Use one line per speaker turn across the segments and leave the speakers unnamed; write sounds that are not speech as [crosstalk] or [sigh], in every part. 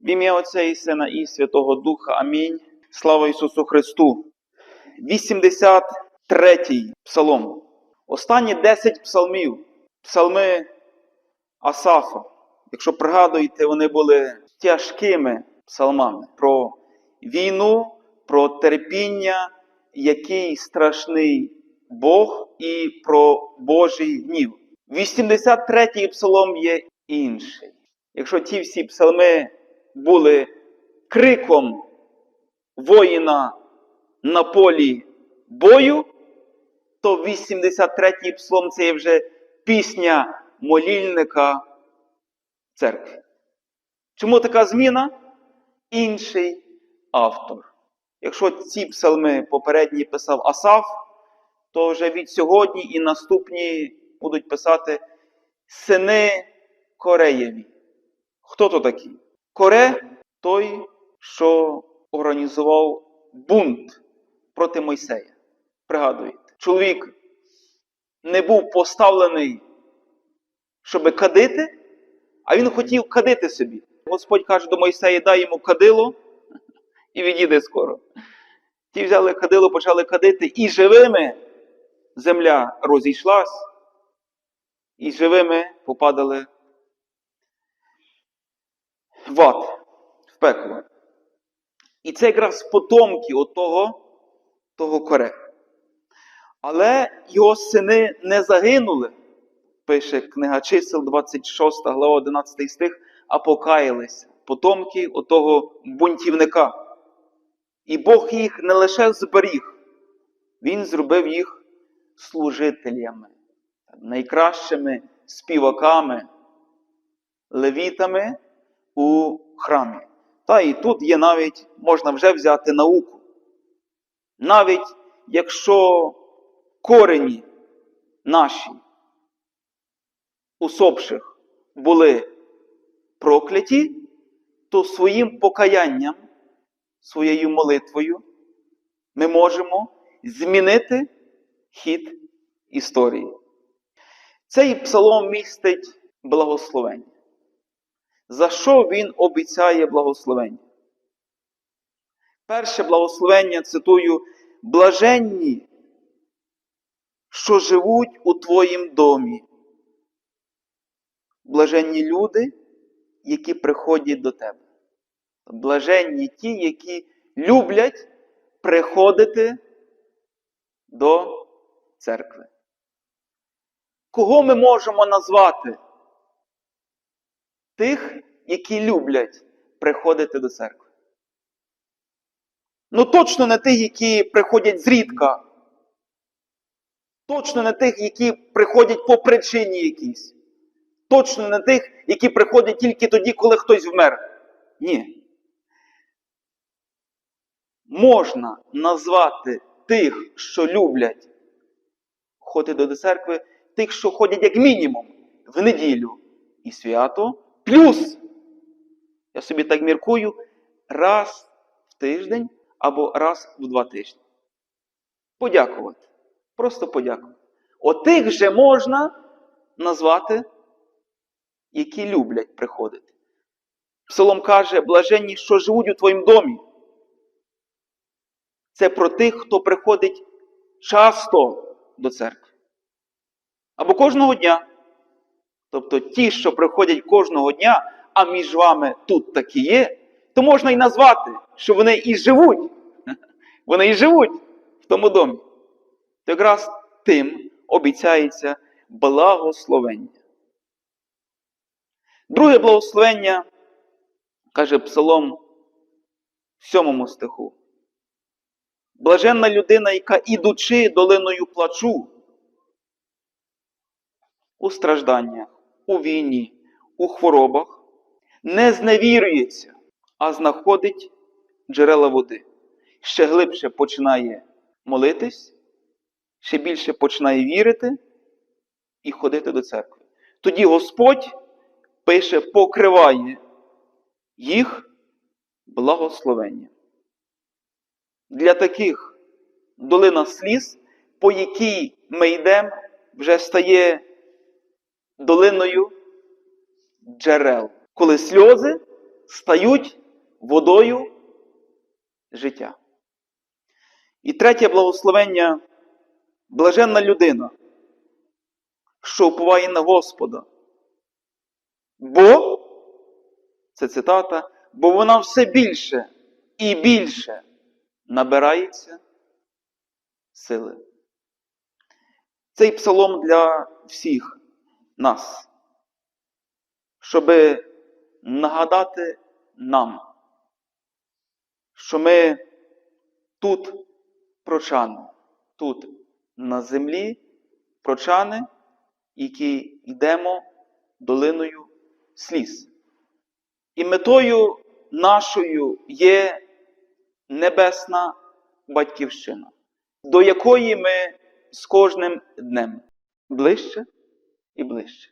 В ім'я Отця і Сина і Святого Духа. Амінь. Слава Ісусу Христу. 83-й псалом. Останні 10 псалмів. Псалми Асафа. Якщо пригадуєте, вони були тяжкими псалмами про війну, про терпіння, який страшний Бог і про Божий гнів. 83-й псалом є інший. Якщо ті всі псалми були криком воїна на полі бою, то 83-й псалом це є вже пісня молільника церкви. Чому така зміна? Інший автор. Якщо ці псалми попередні писав Асаф, то вже від сьогодні і наступні будуть писати сини Кореєві. Хто то такі? Коре той, що організував бунт проти Мойсея. Пригадуєте, чоловік не був поставлений, щоб кадити, а він хотів кадити собі. Господь каже до Мойсея, дай йому кадило [laughs] і відійде скоро. Ті взяли кадило, почали кадити, і живими земля розійшлась, і живими попадали в ад, в пекло. І це якраз потомки отого того коре. Але його сини не загинули, пише книга чисел, 26 глава 11 стих, а покаялися. Потомки отого бунтівника. І Бог їх не лише зберіг, Він зробив їх служителями, найкращими співаками, левітами у храмі. Та і тут є навіть, можна вже взяти науку. Навіть якщо корені наші усопших були прокляті, то своїм покаянням, своєю молитвою ми можемо змінити хід історії. Цей псалом містить благословення. За що він обіцяє благословення? Перше благословення цитую: блаженні, що живуть у твоїм домі. Блаженні люди, які приходять до тебе. Блаженні ті, які люблять приходити до церкви. Кого ми можемо назвати? Тих, які люблять приходити до церкви. Ну, точно не тих, які приходять зрідка. Точно не тих, які приходять по причині якійсь. Точно не тих, які приходять тільки тоді, коли хтось вмер. Ні. Можна назвати тих, що люблять ходити до церкви, тих, що ходять як мінімум в неділю і свято, плюс, я собі так міркую, раз в тиждень або раз в два тижні. Подякувати. Просто подякувати. Отих же можна назвати, які люблять приходити. Псалом каже, блаженні, що живуть у твоїм домі. Це про тих, хто приходить часто до церкви. Або кожного дня. Тобто ті, що приходять кожного дня, а між вами тут такі є, то можна і назвати, що вони і живуть. [laughs] Вони і живуть в тому домі. То якраз тим обіцяється благословення. Друге благословення, каже Псалом в сьомому стиху. Блаженна людина, яка ідучи долиною плачу, у стражданнях, у війні, у хворобах, не зневірюється, а знаходить джерела води. Ще глибше починає молитись, ще більше починає вірити і ходити до церкви. Тоді Господь пише, покриває їх благословенням. Для таких долина сліз, по якій ми йдемо, вже стає долиною джерел. Коли сльози стають водою життя. І третє благословення блаженна людина, що уповає на Господа. Бо, це цитата, бо вона все більше і більше набирається сили. Цей псалом для всіх нас, щоб нагадати нам, що ми тут прочани, тут на землі прочани, які йдемо долиною сліз. І метою нашою є небесна батьківщина, до якої ми з кожним днем ближче і ближче.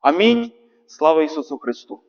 Амінь. Слава Ісусу Христу!